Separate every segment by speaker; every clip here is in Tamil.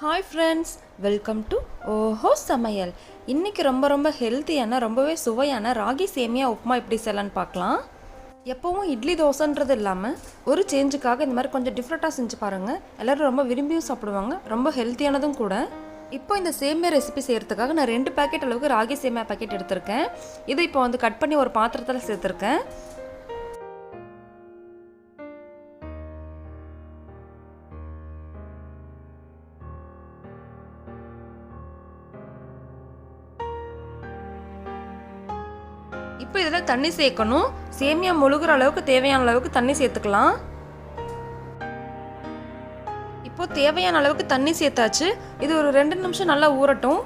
Speaker 1: ஹாய் ஃப்ரெண்ட்ஸ் வெல்கம் டு ஓஹோ சமையல் இன்றைக்கி ரொம்ப ரொம்ப ஹெல்த்தியான ரொம்பவே சுவையான ராகி சேமியா உப்புமா எப்படி செய்யலான்னு பார்க்கலாம். எப்போவும் இட்லி தோசைன்றது இல்லாமல் ஒரு சேஞ்சுக்காக இந்த மாதிரி கொஞ்சம் டிஃப்ரெண்ட்டாக செஞ்சு பாருங்கள் எல்லோரும் ரொம்ப விரும்பியும் சாப்பிடுவாங்க ரொம்ப ஹெல்த்தியானதும் கூட. இப்போ இந்த சேமியா ரெசிபி செய்கிறதுக்காக நான் ரெண்டு பேக்கெட் அளவுக்கு ராகி சேமியா பேக்கெட் எடுத்திருக்கேன். இதை இப்போ வந்து கட் பண்ணி ஒரு பாத்திரத்தில் சேர்த்துருக்கேன். இப்போ இதில் தண்ணி சேர்க்கணும். சேமியா முழுகிற அளவுக்கு தேவையான அளவுக்கு தண்ணி சேர்த்துக்கலாம். இப்போ தேவையான அளவுக்கு தண்ணி சேர்த்தாச்சு. இது ஒரு ரெண்டு நிமிஷம் நல்லா ஊறட்டும்.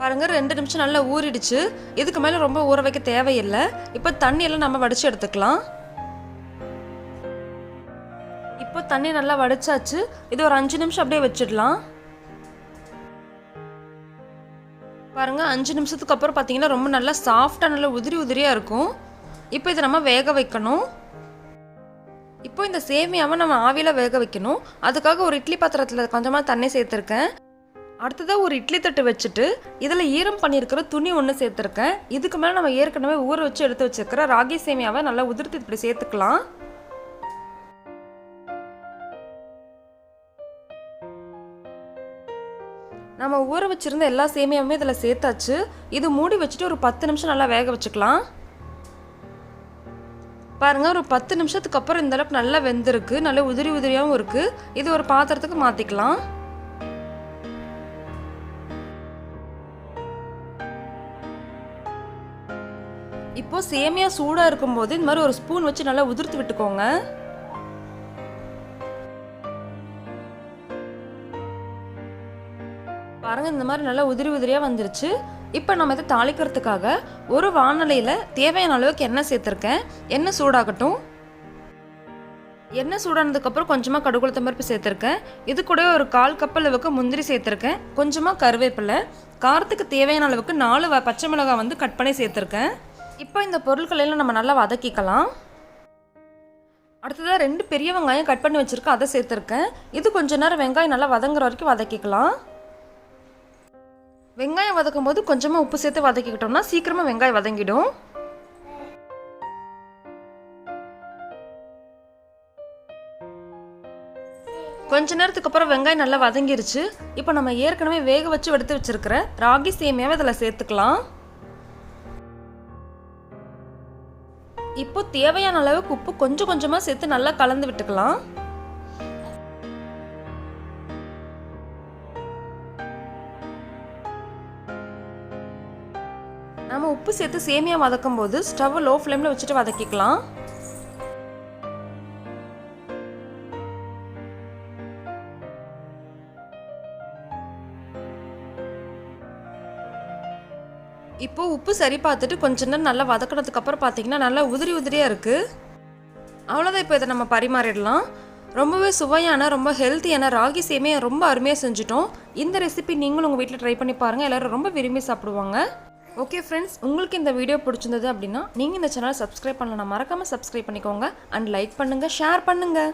Speaker 1: பாருங்க ரெண்டு நிமிஷம் நல்லா ஊறிடுச்சு. இதுக்கு மேலே ரொம்ப ஊற வைக்க தேவையில்லை. இப்போ தண்ணியெல்லாம் நம்ம வடித்து எடுத்துக்கலாம். இப்போ தண்ணி நல்லா வடிச்சாச்சு. இது ஒரு அஞ்சு நிமிஷம் அப்படியே வச்சிடலாம். பாருங்க அஞ்சு நிமிஷத்துக்கு அப்புறம் பார்த்தீங்கன்னா ரொம்ப நல்லா சாஃப்டாக நல்லா உதிரி உதிரியாக இருக்கும். இப்போ இதை நம்ம வேக வைக்கணும். இப்போ இந்த சேமியாவை நம்ம ஆவியில் வேக வைக்கணும். அதுக்காக ஒரு இட்லி பாத்திரத்தில் கொஞ்சமாக தண்ணி சேர்த்துருக்கேன். அடுத்ததாக ஒரு இட்லி தட்டு வச்சுட்டு இதில் ஈரம் பண்ணியிருக்கிற துணி ஒன்று சேர்த்துருக்கேன். இதுக்கு மேலே நம்ம ஏற்கனவே ஊற வச்சு எடுத்து வச்சுருக்கிற ராகி சேமியாவை நல்லா உதிர்த்து இப்படி சேர்த்துக்கலாம். நம்ம ஊற வச்சுருந்த எல்லா சேமியாவுமே இதில் சேர்த்தாச்சு. இது மூடி வச்சுட்டு ஒரு பத்து நிமிஷம் நல்லா வேக வச்சுக்கலாம். பாருங்கள் ஒரு பத்து நிமிஷத்துக்கு அப்புறம் இந்த அளவுக்கு நல்லா வெந்திருக்கு. நல்லா உதிரி உதிரியாகவும் இருக்குது இது ஒரு பாத்திரத்துக்கு மாற்றிக்கலாம் இப்போது சேமியா சூடாக இருக்கும்போது இந்த மாதிரி ஒரு ஸ்பூன் வச்சு நல்லா உதிர்த்து விட்டுக்கோங்க. பாருங்க இந்த மாதிரி நல்லா உதிரி உதிரியாக வந்துருச்சு. இப்போ நம்ம இதை தாளிக்கிறதுக்காக ஒரு வானலையில் தேவையான அளவுக்கு எண்ணெய் சேர்த்துருக்கேன். எண்ணெய் சூடாகட்டும். எண்ணெய் சூடானதுக்கப்புறம் கொஞ்சமாக கடுகுளத்த பருப்பு சேர்த்துருக்கேன். இது கூட ஒரு கால் கப் அளவுக்கு முந்திரி சேர்த்துருக்கேன். கொஞ்சமாக கருவேப்பிலை. காரத்துக்கு தேவையான அளவுக்கு நாலு வ- பச்சை மிளகாய் வந்து கட் பண்ணி சேர்த்துருக்கேன். இப்போ இந்த பொருட்களெல்லாம் நம்ம நல்லா வதக்கிக்கலாம். அடுத்ததாக ரெண்டு பெரிய வெங்காயம் கட் பண்ணி வச்சுருக்கேன். அதை சேர்த்துருக்கேன். இது கொஞ்ச நேரம் வெங்காயம் நல்லா வதங்குற வரைக்கும் வதக்கிக்கலாம். வெங்காயம் வதக்கும் போது கொஞ்சமாக உப்பு சேர்த்து வதக்கிக்கிட்டோம்னா சீக்கிரமாக வெங்காயம் வதங்கிடும். கொஞ்ச நேரத்துக்கு அப்புறம் வெங்காயம் நல்லா வதங்கிருச்சு. இப்போ நம்ம ஏற்கனவே வேக வச்சு எடுத்து வச்சிருக்கிற ராகி சேமியாவை இதில் சேர்த்துக்கலாம். இப்போ தேவையான அளவுக்கு உப்பு கொஞ்சம் கொஞ்சமாக சேர்த்து நல்லா கலந்து விட்டுக்கலாம். நம்ம உப்பு சேர்த்து சேமியா வதக்கும் போது ஸ்டவ் லோ ஃப்ளேமில் வச்சுட்டு வதக்கிக்கலாம். இப்போ உப்பு சரி பார்த்துட்டு கொஞ்ச நேரம் நல்லா வதக்கினதுக்கு அப்புறம் பார்த்தீங்கன்னா நல்லா உதிரி உதிரியாக இருக்குது அவ்வளோதான் இப்போ இதை நம்ம பரிமாறிடலாம். ரொம்பவே சுவையான ரொம்ப ஹெல்த்தியான ராகி சேமியை ரொம்ப அருமையாக செஞ்சுட்டோம். இந்த ரெசிபி நீங்களும் உங்கள் வீட்டில் ட்ரை பண்ணி பாருங்கள் எல்லோரும் ரொம்ப விரும்பி சாப்பிடுவாங்க. ஓகே ஃப்ரெண்ட்ஸ் உங்களுக்கு இந்த வீடியோ பிடிச்சிருந்தது அப்படின்னா நீங்கள் இந்த சேனலை சப்ஸ்கிரைப் பண்ணலாம் மறக்காமல் சப்ஸ்கிரைப் பண்ணிக்கோங்க அண்ட் லைக் பண்ணுங்கள் ஷேர் பண்ணுங்கள்